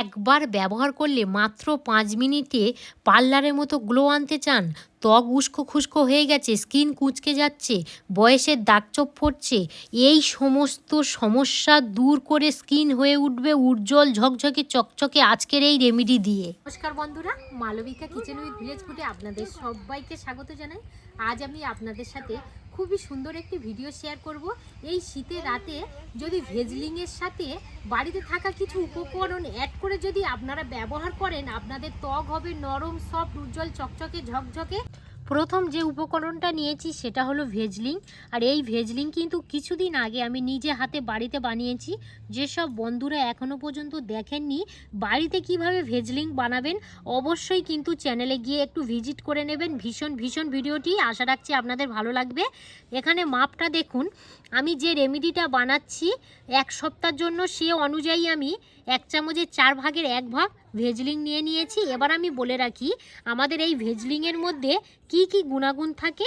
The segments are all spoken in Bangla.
একবার ব্যবহার করলে মাত্র পাঁচ মিনিটে পার্লারের মতো গ্লো আনতে চান। ত্বক উস্কো খুস্কো হয়ে গেছে, স্কিন কুঁচকে যাচ্ছে, বয়সের দাগচোপ পড়ছে। এই সমস্ত সমস্যা দূর করে স্কিন হয়ে উঠবে উজ্জ্বল ঝকঝকে চকচকে আজকের এই রেমেডি দিয়ে। নমস্কার বন্ধুরা, মালবিকা কিচেন উইথ ভিলেজ ফুডে আপনাদের সবাইকে স্বাগত জানাই। আজ আমি আপনাদের সাথে খুবই সুন্দর একটি ভিডিও শেয়ার করব। এই শীতে রাতে যদি ভেজলিংয়ের সাথে বাড়িতে থাকা কিছু উপকরণ অ্যাড করে যদি আপনারা ব্যবহার করেন, আপনাদের ত্বক হবে নরম সফট উজ্জ্বল, চকচকে, ঝকঝকে প্রথম যে উপকরণটা নিয়েছি সেটা হলো ভেজলিং। আর এই ভেজলিং কিন্তু কিছুদিন আগে আমি নিজে হাতে বাড়িতে বানিয়েছি। যেসব বন্ধুরা এখনও পর্যন্ত দেখেননি, বাড়িতে কীভাবে ভেজলিং বানাবেন অবশ্যই কিন্তু চ্যানেলে গিয়ে একটু ভিজিট করে নেবেন। ভীষণ ভীষণ ভিডিওটি আশা রাখছি আপনাদের ভালো লাগবে। এখানে মাপটা দেখুন, আমি যে রেমিডিটা বানাচ্ছি, এক সপ্তাহের জন্য সে অনুযায়ী আমি এক চামচের চার ভাগের এক ভাগ ভেজলিং নিয়ে নিয়েছি। এবার আমি বলে রাখি, আমাদের এই ভেজলিংয়ের মধ্যে কি কি গুণাগুণ থাকে?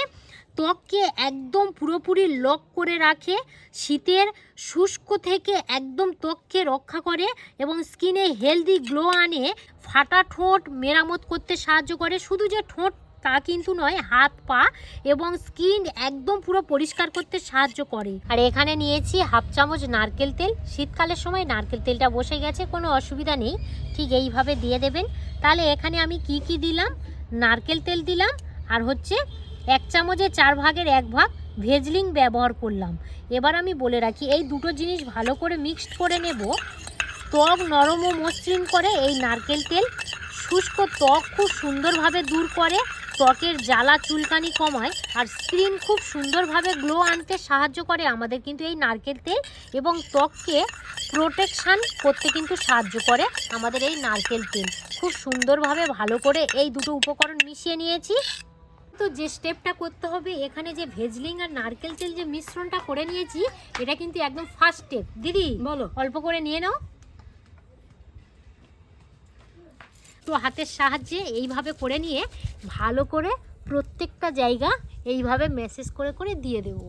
ত্বককে একদম পুরোপুরি লক করে রাখে, শীতের শুষ্ক থেকে একদম ত্বককে রক্ষা করে এবং স্কিনে হেলদি গ্লো আনে, ফাটা ঠোঁট মেরামত করতে সাহায্য করে। শুধু যে ঠোঁট তা কিন্তু নয়, হাত, পা এবং স্কিন একদম পুরো পরিষ্কার করতে সাহায্য করে। আর এখানে নিয়েছি হাফ চামচ নারকেল তেল। শীতকালের সময় নারকেল তেলটা বসে গেছে, কোনো অসুবিধা নেই। ঠিক এইভাবে দিয়ে দেবেন। তাহলে এখানে আমি কি কি দিলাম? নারকেল তেল দিলাম আর হচ্ছে এক চামচে চার ভাগের এক ভাগ ভেজলিং ব্যবহার করলাম। এবার আমি বলে রাখি, এই দুটো জিনিস ভালো করে মিক্সড করে নেব। ত্বক নরম ও মসৃণ করে এই নারকেল তেল। শুষ্ক ত্বক খুব সুন্দরভাবে দূর করে ত্বকের জ্বালা চুলকানি কমায় আর স্কিন খুব সুন্দরভাবে গ্লো আনতে সাহায্য করে আমাদের কিন্তু এই নারকেল তেল এবং ত্বককে প্রোটেকশান করতে কিন্তু সাহায্য করে আমাদের এই নারকেল তেল। খুব সুন্দরভাবে ভালো করে এই দুটো উপকরণ মিশিয়ে নিয়েছি। তো যে স্টেপটা করতে হবে এখানে যে ভেজলিং আর নারকেল তেল যে মিশ্রণটা করে নিয়েছি এটা কিন্তু একদম ফার্স্ট স্টেপ দিদি বলো। অল্প করে নিয়ে নাও। তো হাতের সাহায্যে এইভাবে করে নিয়ে ভালো করে প্রত্যেকটা জায়গা এইভাবে মেসেজ করে করে দিয়ে দেব।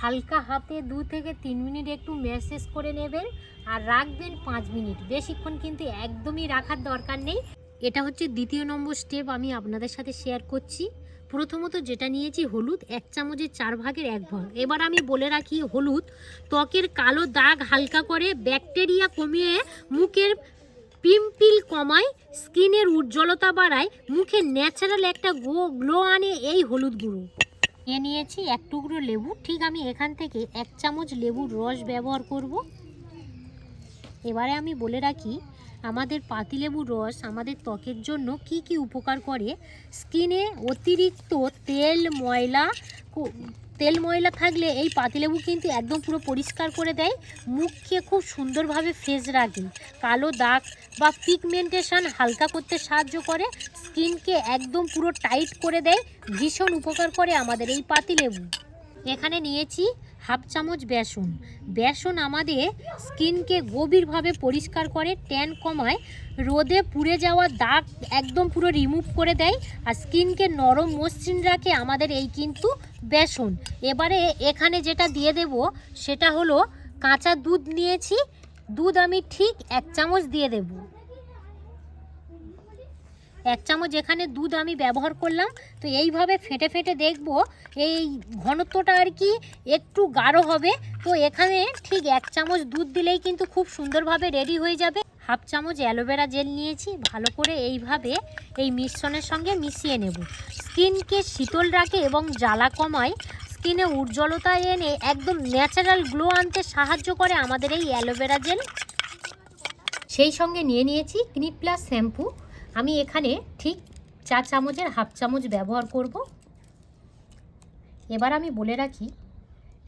হালকা হাতে দু থেকে তিন মিনিট একটু মেসেজ করে নেবেন আর রাখবেন পাঁচ মিনিট। বেশিক্ষণ কিন্তু একদমই রাখার দরকার নেই। এটা হচ্ছে দ্বিতীয় নম্বর স্টেপ আমি আপনাদের সাথে শেয়ার করছি। প্রথমত যেটা নিয়েছি হলুদ, এক চামচের চার ভাগের এক ভাগ। এবার আমি বলে রাখি হলুদ, ত্বকের কালো দাগ হালকা করে ব্যাকটেরিয়া কমিয়ে মুখের পিম্পিল কমায়, স্কিনের উজ্জ্বলতা বাড়ায়, মুখে ন্যাচারাল একটা গো গ্লো আনে এই হলুদ গুঁড়ো। নিয়ে নিয়েছি এক টুকরো লেবু, ঠিক আমি এখান থেকে এক চামচ লেবুর রস ব্যবহার করব। এবারে আমি বলে রাখি আমাদের পাতিলেবুর রস আমাদের ত্বকের জন্য কি কি উপকার করে? স্কিনে অতিরিক্ত তেল, ময়লা তেল, ময়লা থাকলে এই পাতিলেবু কিন্তু একদম পুরো পরিষ্কার করে দেয়। মুখকে খুব সুন্দরভাবে ফ্রেশ রাখে। কালো দাগ বা পিগমেন্টেশন হালকা করতে সাহায্য করে। স্কিনকে একদম পুরো টাইট করে দেয়। ভীষণ উপকার করে আমাদের এই পাতিলেবু। এখানে নিয়েছি হাফ চামচ বেসন। বেসন আমাদের স্কিনকে গভীরভাবে পরিষ্কার করে, ট্যান কমায়, রোদে পুড়ে যাওয়া দাগ একদম পুরো রিমুভ করে দেয় আর স্কিনকে নরম মসৃণ রাখে আমাদের এই কিন্তু বেসন। এবারে এখানে যেটা দিয়ে দেব, সেটা হলো কাঁচা দুধ নিয়েছি। দুধ আমি ঠিক এক চামচ দিয়ে দেবো। এক চামচ এখানে দুধ আমি ব্যবহার করলাম, তো এইভাবে ফেটে ফেটে দেখব এই ঘনত্বটা আর কি একটু গাঢ় হবে। তো এখানে ঠিক এক চামচ দুধ দিলেই কিন্তু খুব সুন্দরভাবে রেডি হয়ে যাবে। হাফ চামচ অ্যালোভেরা জেল নিয়েছি, ভালো করে এইভাবে এই মিশ্রণের সঙ্গে মিশিয়ে নেব। স্কিনকে শীতল রাখে এবং জ্বালা কমায়। স্কিনে উজ্জ্বলতা এনে একদম ন্যাচারাল গ্লো আনতে সাহায্য করে আমাদের এই অ্যালোভেরা জেল। সেই সঙ্গে নিয়ে নিয়েছি ক্লিপ প্লাস শ্যাম্পু। আমি এখানে ঠিক চার চামচের হাফ চামচ ব্যবহার করব। এবার আমি বলে রাখি,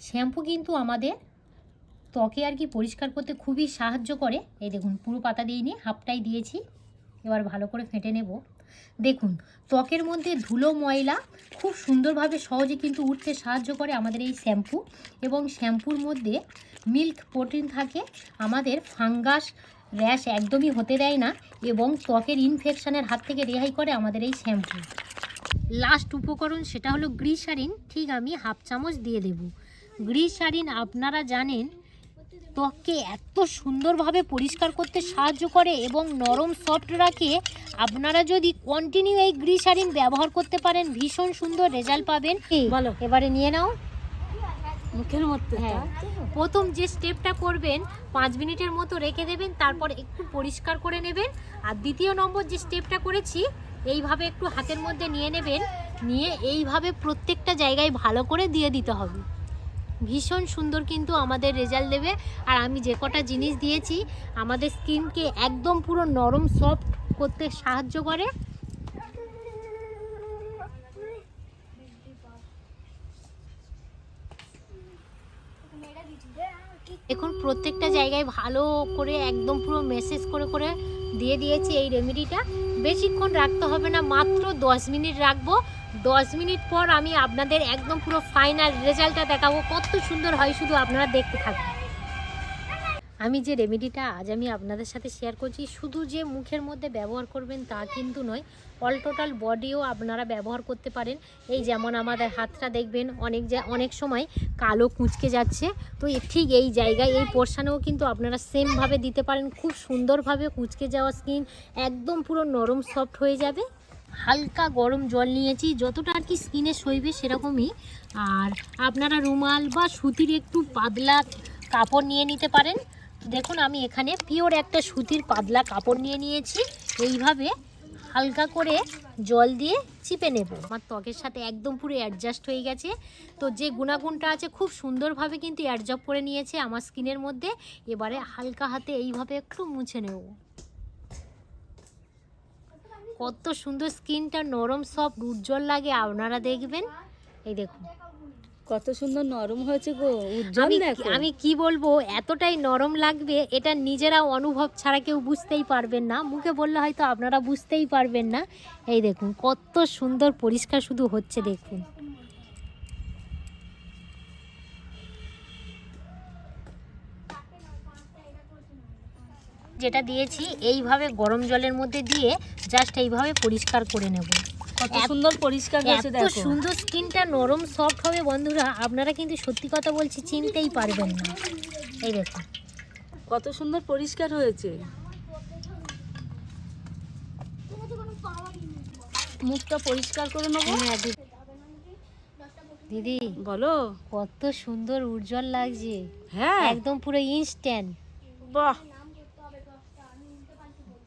শ্যাম্পু কিন্তু আমাদের ত্বকে আর কি পরিষ্কার করতে খুবই সাহায্য করে। এই দেখুন, পুরো পাতা দিয়ে নিয়ে হাফটাই দিয়েছি। এবার ভালো করে ফেটে নেব। দেখুন, ত্বকের মধ্যে ধুলো ময়লা খুব সুন্দরভাবে সহজে কিন্তু উঠতে সাহায্য করে আমাদের এই শ্যাম্পু। এবং শ্যাম্পুর মধ্যে মিল্ক প্রোটিন থাকে, আমাদের ফাঙ্গাস র্যাশ একদমই হতে দেয় না এবং ত্বকের ইনফেকশনের হাত থেকে রেহাই করে আমাদের এই শ্যাম্পু লাস্ট উপকরণ সেটা হলো গ্রিসারিন ঠিক আমি হাফ চামচ দিয়ে দেব। গ্রিসারিন আপনারা জানেন ত্বককে এত সুন্দরভাবে পরিষ্কার করতে সাহায্য করে এবং নরম সফট রাখে। আপনারা যদি কন্টিনিউ এই গ্রিসারিন ব্যবহার করতে পারেন ভীষণ সুন্দর রেজাল্ট পাবেন। বলো। এবারে নিয়ে নাও। মুখের মধ্যে হ্যাঁ। প্রথম যে স্টেপটা করবেন পাঁচ মিনিটের মতো রেখে দেবেন তারপর একটু পরিষ্কার করে নেবেন। আর দ্বিতীয় নম্বর যে স্টেপটা করেছি এইভাবে একটু হাতের মধ্যে নিয়ে নেবেন নিয়ে এইভাবে প্রত্যেকটা জায়গায় ভালো করে দিয়ে দিতে হবে। ভীষণ সুন্দর কিন্তু আমাদের রেজাল্ট দেবে। আর আমি যে কটা জিনিস দিয়েছি আমাদের স্কিনকে একদম পুরো নরম সফট করতে সাহায্য করে। এখন প্রত্যেকটা জায়গায় ভালো করে একদম পুরো মেসেজ করে করে দিয়ে দিয়েছি এই রেমেডিটা বেশিক্ষণ রাখতে হবে না, মাত্র দশ মিনিট রাখব। দশ মিনিট পর আমি আপনাদের একদম পুরো ফাইনাল রেজাল্টটা দেখাবো। কত সুন্দর হয় শুধু আপনারা দেখতে থাকুন। আমি যে রেমেডিটা আজ আমি আপনাদের সাথে শেয়ার করছি, শুধু যে মুখের মধ্যে ব্যবহার করবেন তা কিন্তু নয় অল টোটাল বডিও আপনারা ব্যবহার করতে পারেন। এই যেমন আমাদের হাতটা দেখবেন, অনেক যা, অনেক সময় কালো কুঁচকে যাচ্ছে, তো ঠিক এই জায়গায়, এই পোর্শানেও কিন্তু আপনারা সেমভাবে দিতে পারেন, খুব সুন্দরভাবে কুঁচকে যাওয়া স্কিন একদম পুরো নরম সফট হয়ে যাবে। হালকা গরম জল নিয়েছি, যতটা আর কি স্কিনে সইবে সেরকমই। আর আপনারা রুমাল বা সুতির একটু পাতলা কাপড় নিয়ে নিতে পারেন। দেখুন, আমি এখানে পিওর একটা সুতির পাতলা কাপড় নিয়ে নিয়েছি। এইভাবে হালকা করে জল দিয়ে চিপে নেব। আমার ত্বকের সাথে একদম পুরো অ্যাডজাস্ট হয়ে গেছে। তো যে গুণাগুণটা আছে, খুব সুন্দরভাবে কিন্তু অ্যাডজব করে নিয়েছে আমার স্কিনের মধ্যে। এবারে হালকা হাতে এইভাবে একটু মুছে নেব। কত সুন্দর স্কিনটা নরম সফট উজ্জ্বল লাগে। আপনারা দেখবেন। এই দেখুন। কত সুন্দর নরম হয়েছে গো উজ্জ্বল দেখো। আমি কি বলব এতটাই নরম লাগবে এটা নিজেরা অনুভব ছাড়া কেউ বুঝতেই পারবেন না। মুখে বললে হয়তো আপনারা বুঝতেই পারবেন না। এই দেখুন কত সুন্দর পরিষ্কার শুধু হচ্ছে দেখুন। যেটা দিয়েছি এইভাবে গরম জলের মধ্যে দিয়ে জাস্ট এইভাবে পরিষ্কার করে নেব। কত সুন্দর পরিষ্কার হয়েছে এত সুন্দর স্কিনটা নরম সফট হবে বন্ধুরা। আপনারা কিন্তু সত্যি কথা বলছি চিনতেই পারবেন না। এই দেখুন কত সুন্দর পরিষ্কার হয়েছে। মুখটা পরিষ্কার করে নেব। হ্যাঁ, দিদি। বলো। কত সুন্দর উজ্জ্বল লাগছে। হ্যাঁ। একদম পুরো ইনস্ট্যান্ট বাহ।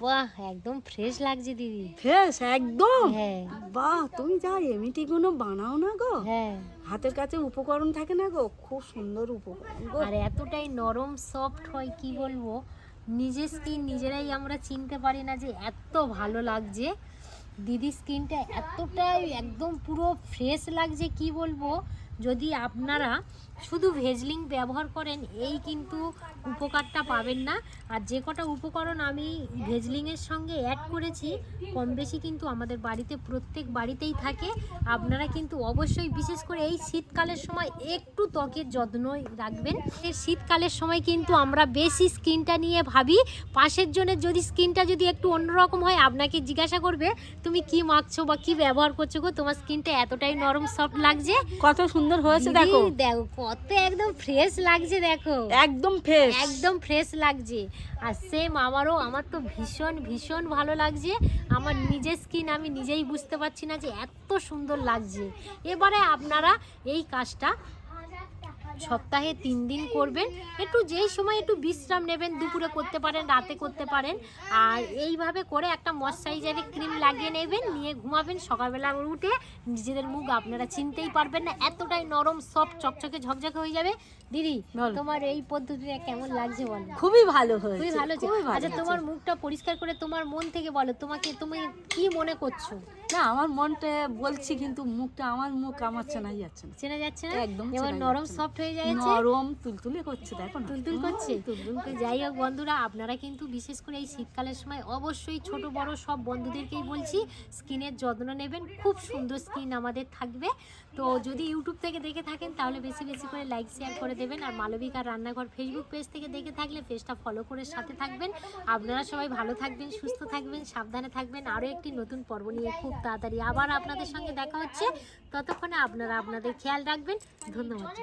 বাহ একদম ফ্রেশ লাগছে দিদি। ফ্রেশ একদম? হ্যাঁ। বাহ তুমি যা এমিটি গুলো বানাও না গো। হ্যাঁ। হাতের কাছে উপকরণ থাকে না গো খুব সুন্দর উপকরণ গো। আর এতটাই নরম সফট হয় কি বলব? নিজের স্কিন নিজেরাই আমরা চিনতে পারি না যে এত ভালো লাগছে। দিদি স্কিনটা এতটাই একদম পুরো ফ্রেশ লাগছে কি বলব? যদি আপনারা শুধু ভেজলিং ব্যবহার করেন, এই কিন্তু উপকারটা পাবেন না। আর যে কটা উপকরণ আমি ভেজলিংয়ের সঙ্গে অ্যাড করেছি, কম বেশি কিন্তু আমাদের বাড়িতে প্রত্যেক বাড়িতেই থাকে। আপনারা কিন্তু অবশ্যই বিশেষ করে এই শীতকালের সময় একটু ত্বকের যত্ন রাখবেন। শীতকালের সময় কিন্তু আমরা বেশি স্কিনটা নিয়ে ভাবি। পাশের জনের যদি স্কিনটা যদি একটু অন্যরকম হয়, আপনাকে জিজ্ঞাসা করবে, তুমি কি মাখছো বা কি ব্যবহার করছ গো? তোমার স্কিনটা এতটাই নরম সফট লাগছে? কত সুন্দর হয়েছে দেখো। দেখো কত একদম ফ্রেশ লাগছে দেখো। একদম ফ্রেশ একদম ফ্রেশ লাগছে। আর সেম আমারও আমার তো ভীষণ ভীষণ ভালো লাগছে। আমার নিজের স্কিন আমি নিজেই বুঝতে পারছি না যে এত সুন্দর লাগছে। এবারে আপনারা এই কাজটা সপ্তাহে তিন দিন করবেন। একটু যেই সময় একটু বিশ্রাম নেবেন দুপুরে করতে পারেন রাতে করতে পারেন। আর এইভাবে করে একটা ময়শ্চারাইজারের ক্রিম লাগিয়ে নেবেন নিয়ে ঘুমাবেন। সকালবেলা উঠে নিজেদের মুখ আপনারা চিনতেই পারবেন না এতটাই নরম সফট চকচকে ঝকঝকে হয়ে যাবে। দিদি তোমার এই পদ্ধতিটা কেমন লাগছে বলো? খুবই ভালো খুবই ভালো আচ্ছা তোমার মুখটা পরিষ্কার করে তোমার মন থেকে বলো তোমাকে তুমি কি মনে করছ? না আমার মনটা বলছি কিন্তু মুখটা আমার মুখ আমার চেনা যাচ্ছে না। চেনা যাচ্ছে না? একদম এবার নরম সফট হয়ে যাচ্ছে। নরম তুলতুলে করছে দেখো না। তুলতুল করছে। তুলতুল যাই হোক বন্ধুরা আপনারা কিন্তু বিশেষ করে এই শীতকালের সময় অবশ্যই ছোট বড় সব বন্ধুদেরকেই বলছি স্কিনের যত্ন নেবেন। খুব সুন্দর স্কিন আমাদের থাকবে। তো যদি ইউটিউব থেকে দেখে থাকেন তাহলে বেশি বেশি করে লাইক শেয়ার করে দেবেন। আর মালবিকার রান্নাঘর ফেসবুক পেজ থেকে দেখে থাকলে পেজটা ফলো করে সাথে থাকবেন। আপনারা সবাই ভালো থাকবেন সুস্থ থাকবেন সাবধানে থাকবেন। আরও একটি নতুন পর্ব নিয়ে খুব তাড়াতাড়ি আবার আপনাদের সঙ্গে দেখা হচ্ছে। ততক্ষণে আপনারা আপনাদের খেয়াল রাখবেন। ধন্যবাদ।